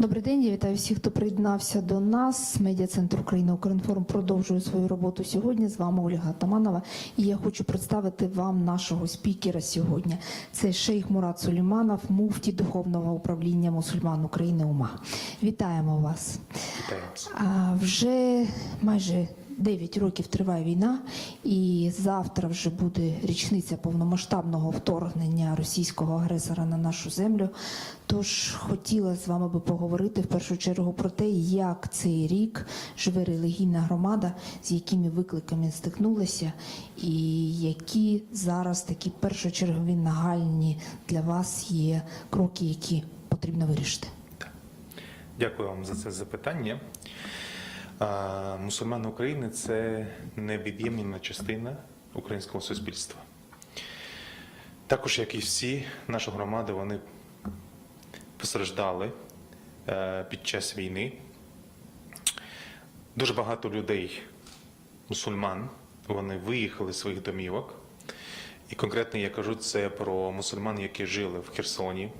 Добрий день, я вітаю всіх, хто приєднався до нас. Медіа-центр України Укрінформ продовжує свою роботу сьогодні. З вами Ольга Таманова. І я хочу представити вам нашого спікера сьогодні. Це шейх Мурат Сулейманов, муфті Духовного управління мусульман України УМА. Вітаємо вас. Вітаємо. А, вже майже 9 років триває війна, і завтра вже буде річниця повномасштабного вторгнення російського агресора на нашу землю. Тож хотіла з вами би поговорити в першу чергу про те, як цей рік живе релігійна громада, з якими викликами стикнулася, і які зараз такі першочергові нагальні для вас є кроки, які потрібно вирішити. Дякую вам за це запитання. А, Мусульмани України це невід'ємна частина українського суспільства. Також, як і всі наші громади, вони постраждали е, під час війни. Дуже багато людей, мусульман, вони виїхали з своїх домівок. І конкретно я кажу це про мусульман, які жили в Херсоні,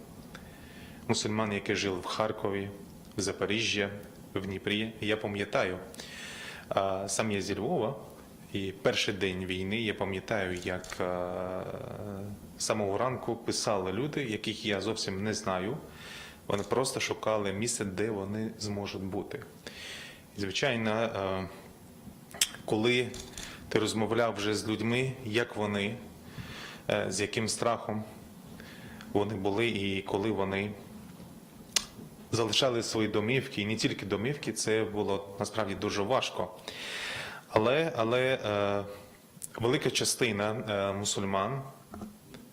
мусульман, які жили в Харкові, в Запоріжжі, в Дніпрі. Я пам'ятаю, сам я зі Львова, і перший день війни я пам'ятаю, як самого ранку писали люди, яких я зовсім не знаю. Вони просто шукали місце, де вони зможуть бути. І, звичайно, коли ти розмовляв вже з людьми, як вони, е, з яким страхом вони були, і коли вони залишали свої домівки, і не тільки домівки, це було насправді дуже важко. Але, але е, велика частина е, мусульман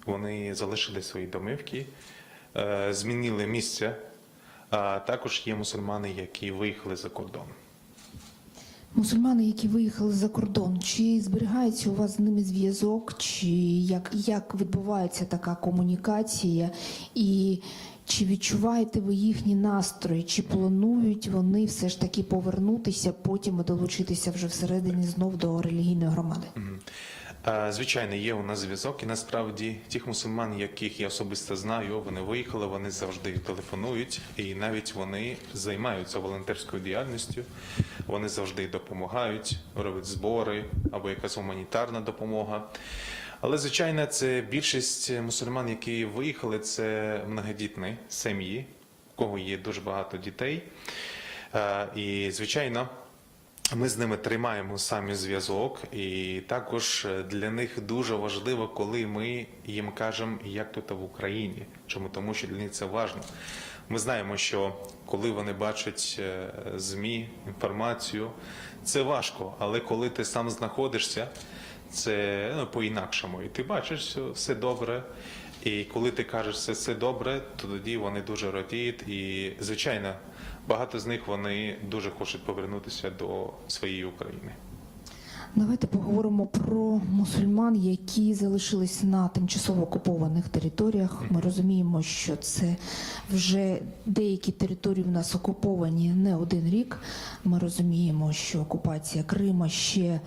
вони залишили свої домівки, е, змінили місце. А також є мусульмани, які виїхали за кордон. Мусульмани, які виїхали за кордон, чи зберігається у вас з ними зв'язок, чи як, як відбувається така комунікація, і чи відчуваєте ви їхні настрої, чи планують вони все ж таки повернутися потім долучитися вже всередині знов до релігійної громади? Звичайно, є у нас зв'язок, і насправді тих мусульман, яких я особисто знаю, вони виїхали, вони завжди телефонують, і навіть вони займаються волонтерською діяльністю. Вони завжди допомагають, роблять збори або якась гуманітарна допомога. Але звичайно, це більшість мусульман, які виїхали, це многодітні сім'ї, у кого є дуже багато дітей. Е, І звичайно. Ми з ними тримаємо самі зв'язок, і також для них дуже важливо, коли ми їм кажемо, як тут в Україні. Чому тому, що для них це важливо. Ми знаємо, що коли вони бачать е, змі, інформацію, це важко. Але коли ти сам знаходишся, це ну, по-інакшому. І ти бачиш, що все добре. І коли ти кажеш, що все добре, то тоді вони дуже радіють. І, звичайно, багато з них вони дуже хочуть повернутися до своєї України. Давайте поговоримо про мусульман, які залишились на тимчасово окупованих територіях. Ми розуміємо, що це вже деякі території в нас окуповані не один рік. Ми розуміємо, що окупація Крима ще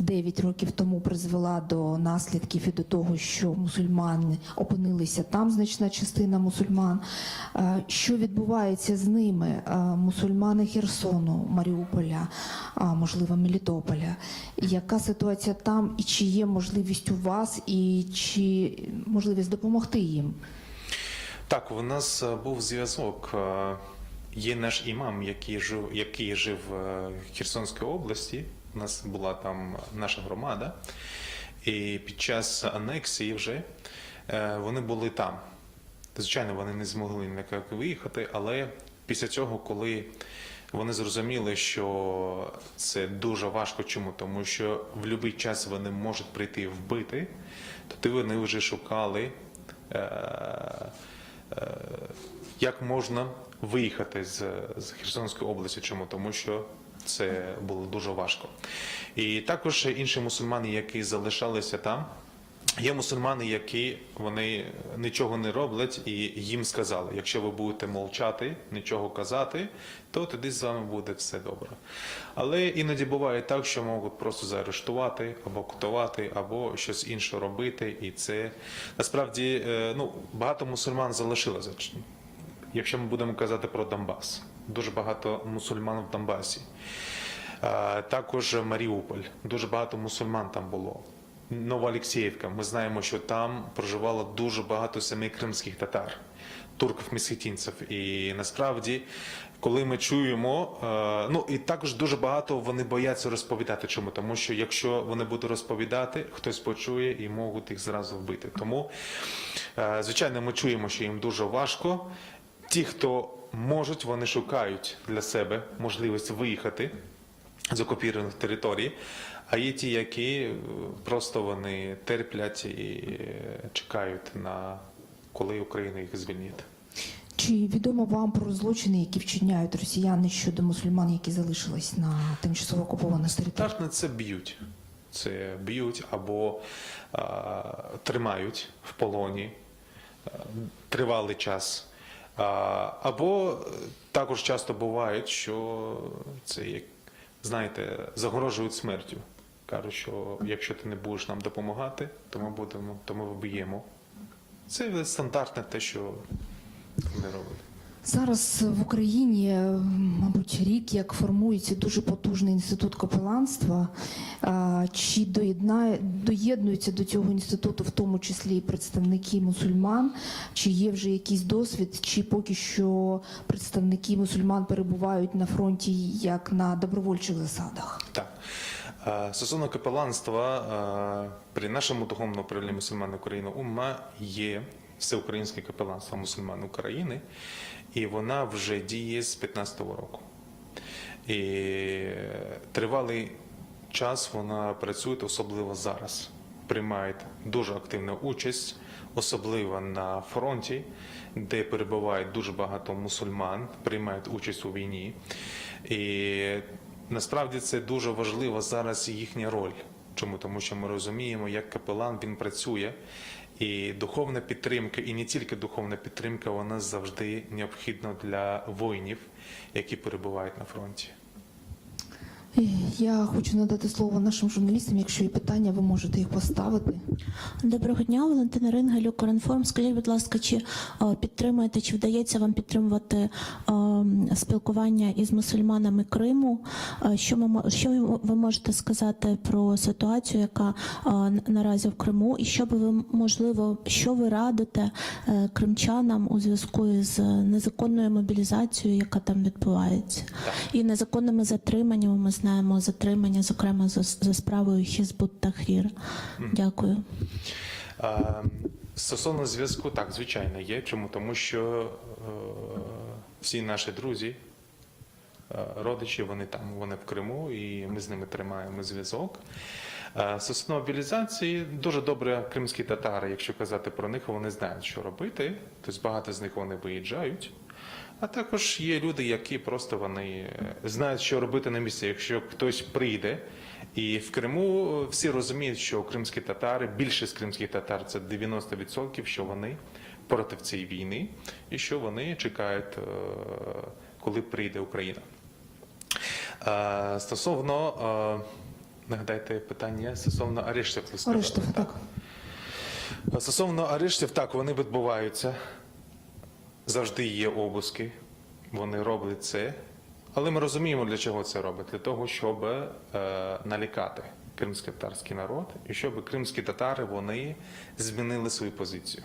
9 років тому призвела до наслідків і до того, що мусульмани опинилися там, значна частина мусульман. Е, Що відбувається з ними? Е, Мусульмани Херсону, Маріуполя, можливо, Мелітополя. Яка ситуація там, і чи є можливість у вас, і чи можливість допомогти їм? Так, у нас е, був зв'язок. Є наш імам, який жив, який жив в Херсонській області. У нас була там наша громада, і під час анексії вже е, вони були там. Звичайно, вони не змогли ніяк виїхати, але після цього, коли вони зрозуміли, що це дуже важко, чому? Тому що в будь-який час вони можуть прийти вбити, то вони вже шукали. Е- е, як можна виїхати з Херсонської області. Чому? Тому що це було дуже важко. І також інші мусульмани, які залишалися там. Є мусульмани, які вони нічого не роблять, і їм сказали: якщо ви будете мовчати, нічого казати, то тоді з вами буде все добре. Але іноді буває так, що можуть просто заарештувати або кутувати, або щось інше робити. І це насправді е, ну, багато мусульман залишилося якщо ми будемо казати про Донбас, дуже багато мусульман в Донбасі. Також Маріуполь, дуже багато мусульман там було. Новоалексіївка, ми знаємо, що там проживало дуже багато самих кримських татар, турків месхетінців. І насправді, коли ми чуємо, ну і також дуже багато вони бояться розповідати. Чому? Тому що якщо вони будуть розповідати, хтось почує і можуть їх зразу вбити. Тому, звичайно, ми чуємо, що їм дуже важко. Ті, хто можуть, вони шукають для себе можливість виїхати з окупованих територій, а є ті, які е, просто вони терплять і е, чекають на коли Україна їх звільнить. Чи відомо вам про злочини, які вчиняють росіяни щодо мусульман, які залишились на тимчасово окупованих територіях? Так на це б'ють. Це б'ють або а, тримають в полоні тривалий час. Або е, також часто бувають, що це як знаєте, загрожують смертю. Кажуть, що якщо ти не будеш нам допомагати, то ми будемо, то ми вб'ємо. Це стандартне те, що вони роблять. Зараз в Україні, е, мабуть, рік як формується дуже потужний інститут капеланства. Чи доєднає доєднуються до цього інституту, в тому числі і представники мусульман? Чи є вже якийсь досвід, чи поки що представники мусульман перебувають на фронті як на добровольчих засадах? Так. Е, Стосовно капеланства, е, при нашому духовному управлінні мусульман України УММА є всеукраїнське капеланство мусульман України, і вона вже діє з 15-го року. І тривалий час вона працює, особливо зараз. Приймає дуже активну участь, особливо на фронті, де перебуває дуже багато мусульман, приймають участь у війні. І насправді це дуже важлива зараз їхня роль. Чому? Тому що ми розуміємо, як капелан він працює, і духовна підтримка, і не тільки духовна підтримка, вона завжди необхідна для воїнів, які перебувають на фронті. Я хочу надати слово нашим журналістам. Якщо є питання, ви можете їх поставити. Доброго дня, Валентина Рингелю, Коринформ. Скажіть, будь ласка, чи е, підтримуєте, чи вдається вам підтримувати е, спілкування із мусульманами Криму? Е, Що ми що ви- можете сказати про ситуацію, яка наразі в Криму, і що би ви можливо, що ви радите кримчанам у зв'язку з незаконною мобілізацією, яка там відбувається, і незаконними затриманнями? Ми знаємо затримання, зокрема за, за справою Хізбут Тахрір. Дякую. А, Стосовно зв'язку, так, звичайно, є. Чому? Тому що е, всі наші друзі, е, родичі, вони там, вони в Криму, і ми з ними тримаємо зв'язок. Е, Стосовно мобілізації, дуже добре кримські татари, якщо казати про них, вони знають, що робити. Тобто багато з них вони виїжджають. А також є люди, які просто вони е, знають, що робити на місці. Якщо хтось прийде, і в Криму е, всі розуміють, що кримські татари, більшість кримських татар це 90%, що вони проти цієї війни, і що вони чекають, е, коли прийде Україна. Стосовно нагадайте питання стосовно арештів. Арештів, так. Стосовно арештів, так, вони відбуваються. Завжди є обыски, вони роблять це. Але ми розуміємо, для чого це робить. Для того, щоб е, налякати кримсько-татарський народ, і щоб кримські татари вони змінили свою позицію.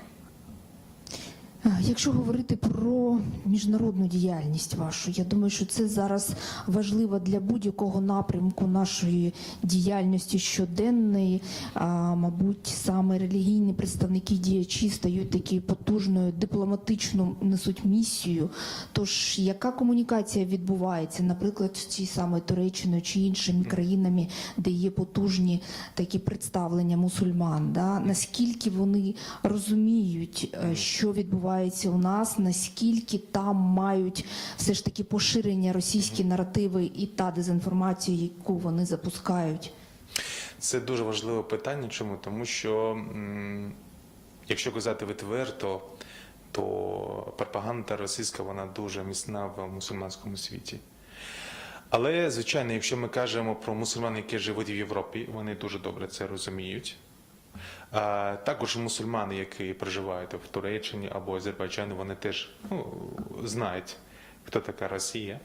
Якщо говорити про міжнародну діяльність вашу, я думаю, що це зараз важливо для будь-якого напрямку нашої діяльності щоденної. А, мабуть, саме релігійні представники діячі стають такою потужною дипломатичну несуть місію. Тож яка комунікація відбувається, наприклад, з цією самою Туреччиною чи іншими країнами, де є потужні такі представлення мусульман? Да? Наскільки вони розуміють, е, що відбувається у нас, наскільки там мають все ж таки поширення російські наративи і та дезінформація, яку вони запускають? Це дуже важливе питання. Чому? Тому що, якщо казати відверто, то пропаганда російська вона дуже міцна в мусульманському світі. Але, звичайно, якщо ми кажемо про мусульман, які живуть в Європі, вони дуже добре це розуміють. Також мусульмани, які проживають в Туреччині або Азербайджані, вони теж ну, знають, хто така Росія.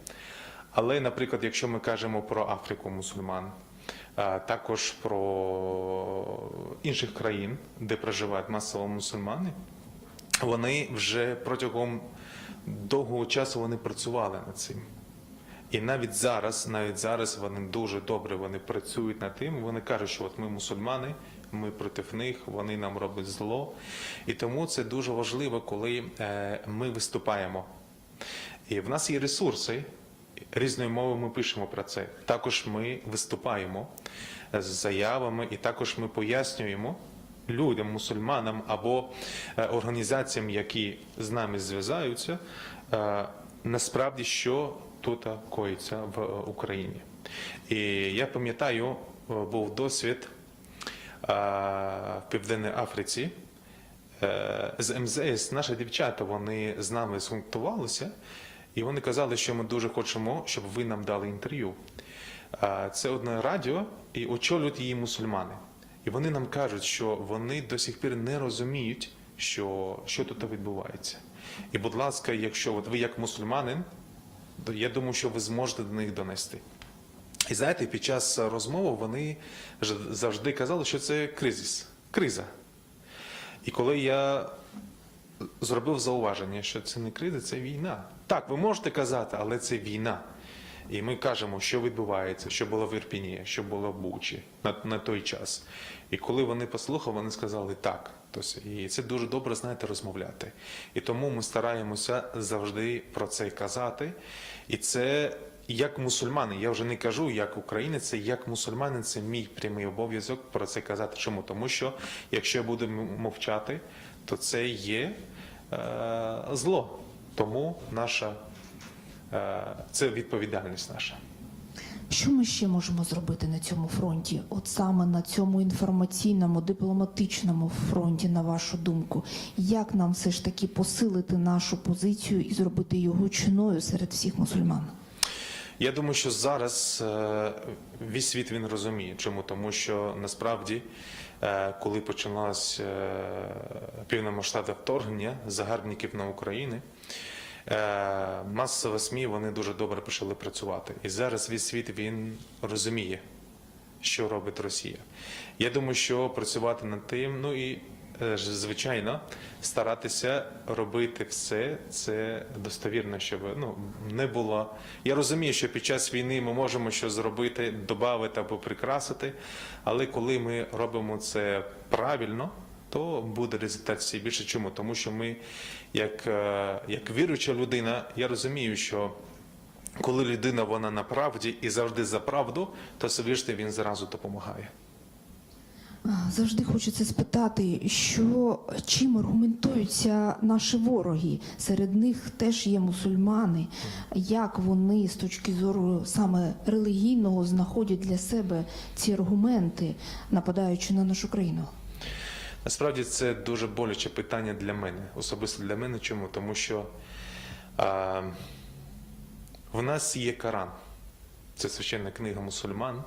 Але, наприклад, якщо ми кажемо про Африку мусульман, також про інших країн, де проживають масово мусульмани, вони вже протягом довгого часу вони працювали над цим. І навіть зараз, навіть зараз вони дуже добре вони працюють над тим. Вони кажуть, що от ми мусульмани, ми проти них, вони нам роблять зло. І тому це дуже важливо, коли е, ми виступаємо. І в нас є ресурси. Різною мовою ми пишемо про це. Також ми виступаємо з заявами, і також ми пояснюємо людям, мусульманам або е, організаціям, які з нами зв'язаються, е, насправді що тут коїться в Україні. І я пам'ятаю, е, був досвід е, в Південній Африці. Е, З МЗС наші дівчата вони з нами згуртувалися, і вони казали, що ми дуже хочемо, щоб ви нам дали інтерв'ю. Це одне радіо, і очолюють її мусульмани. І вони нам кажуть, що вони до сих пір не розуміють, що, що тут відбувається. І, будь ласка, якщо от ви як мусульманин, я думаю, що ви зможете до них донести. І знаєте, під час розмови вони завжди казали, що це кризис, криза. І коли я зробив зауваження, що це не криза, це війна. Так, ви можете казати, але це війна. І ми кажемо, що відбувається, що було в Ірпіні, що було в Бучі на, на той час. І коли вони послухали, вони сказали так. Тобто, і це дуже добре, знаєте, розмовляти. І тому ми стараємося завжди про це казати. І це як мусульмани, я вже не кажу як українець, як мусульманин, це мій прямий обов'язок про це казати. Чому? Тому що якщо я буду мовчати, то це є е, зло. Тому наша це відповідальність наша. Що ми ще можемо зробити на цьому фронті? От саме на цьому інформаційному, дипломатичному фронті, на вашу думку, як нам все ж таки посилити нашу позицію і зробити його гучною серед всіх мусульман? Я думаю, що зараз е, весь світ він розуміє. Чому? Тому що насправді, е, коли почалось е, повномасштабне вторгнення загарбників на Україну, е, масові СМІ вони дуже добре почали працювати. І зараз весь світ він розуміє, що робить Росія. Я думаю, що працювати над тим, ну і е, звичайно, старатися робити все це достовірно, щоб ну не було. Я розумію, що під час війни ми можемо щось зробити, додати або прикрасити, але коли ми робимо це правильно. То буде результат ще більше. Чому? Тому що ми, як, е, як віруюча людина, я розумію, що коли людина вона на правді і завжди за правду, то Всевишній він зразу допомагає. Завжди хочеться спитати, що чим аргументуються наші вороги? Серед них теж є мусульмани. Як вони з точки зору саме релігійного знаходять для себе ці аргументи, нападаючи на нашу країну? Насправді це дуже боляче питання для мене, особисто для мене. Чому? Тому що а, в нас є Коран, це священна книга мусульман.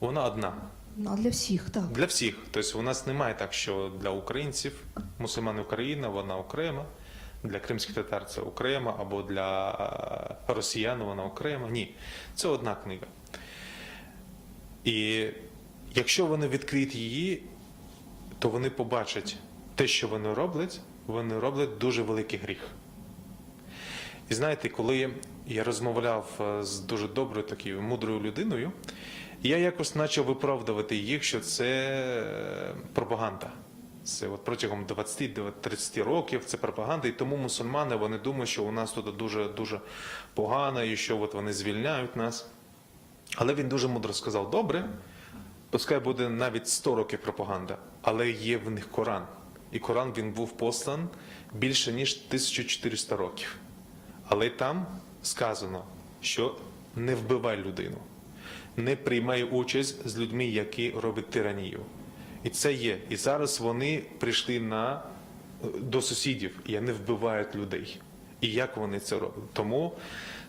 Вона одна Ну, А для всіх так. для всіх. Тобто у нас немає так, що для українців мусульман Україна, вона окрема. Для кримських татар це окремо, або для росіян вона окрема. Ні, це одна книга. І якщо вони відкриють її, то вони побачать те, що вони роблять, вони роблять дуже великий гріх. І знаєте, коли я розмовляв е, з дуже доброю такою мудрою людиною, я якось почав виправдувати їх, що це е, пропаганда. Це от протягом 20-30 років це пропаганда, і тому мусульмани вони думають, що у нас тут дуже дуже погано, і що от вони звільняють нас. Але він дуже мудро сказав: добре, пускай буде навіть 100 років пропаганда, але є в них Коран. І Коран він був послан більше ніж 1400 років. Але там сказано, що не вбивай людину, не приймай участь з людьми, які роблять тиранію. І це є. І зараз вони прийшли на, до сусідів і не вбивають людей. І як вони це роблять? Тому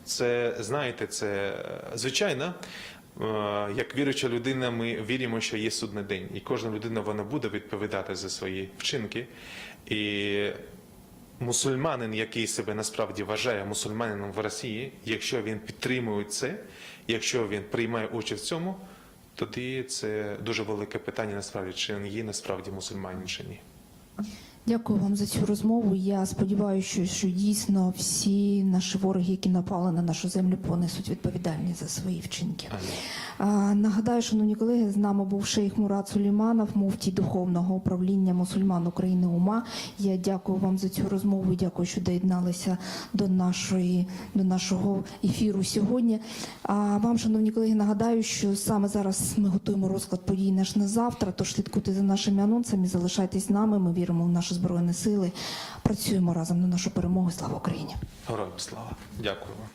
це, знаєте, це е, звичайно, Е, Як віруюча людина, ми віримо, що є судний день, і кожна людина вона буде відповідати за свої вчинки. І мусульманин, який себе насправді вважає мусульманином в Росії, якщо він підтримує це, якщо він приймає участь в цьому, тоді це дуже велике питання насправді, чи він є насправді мусульманин чи ні. Дякую вам за цю розмову. Я сподіваюся, що, що дійсно всі наші вороги, які напали на нашу землю, понесуть відповідальність за свої вчинки. А, Нагадаю, шановні колеги, з нами був шейх Мурат Сулейманов, муфтій духовного управління мусульман України УМА. Я дякую вам за цю розмову і дякую, що доєдналися до нашої до нашого ефіру сьогодні. А вам, шановні колеги, нагадаю, що саме зараз ми готуємо розклад подій наш на завтра. Тож слідкуйте за нашими анонсами, залишайтесь з нами. Ми віримо в збройні сили. Працюємо разом на нашу перемогу. Слава Україні! Героям слава. Дякую вам.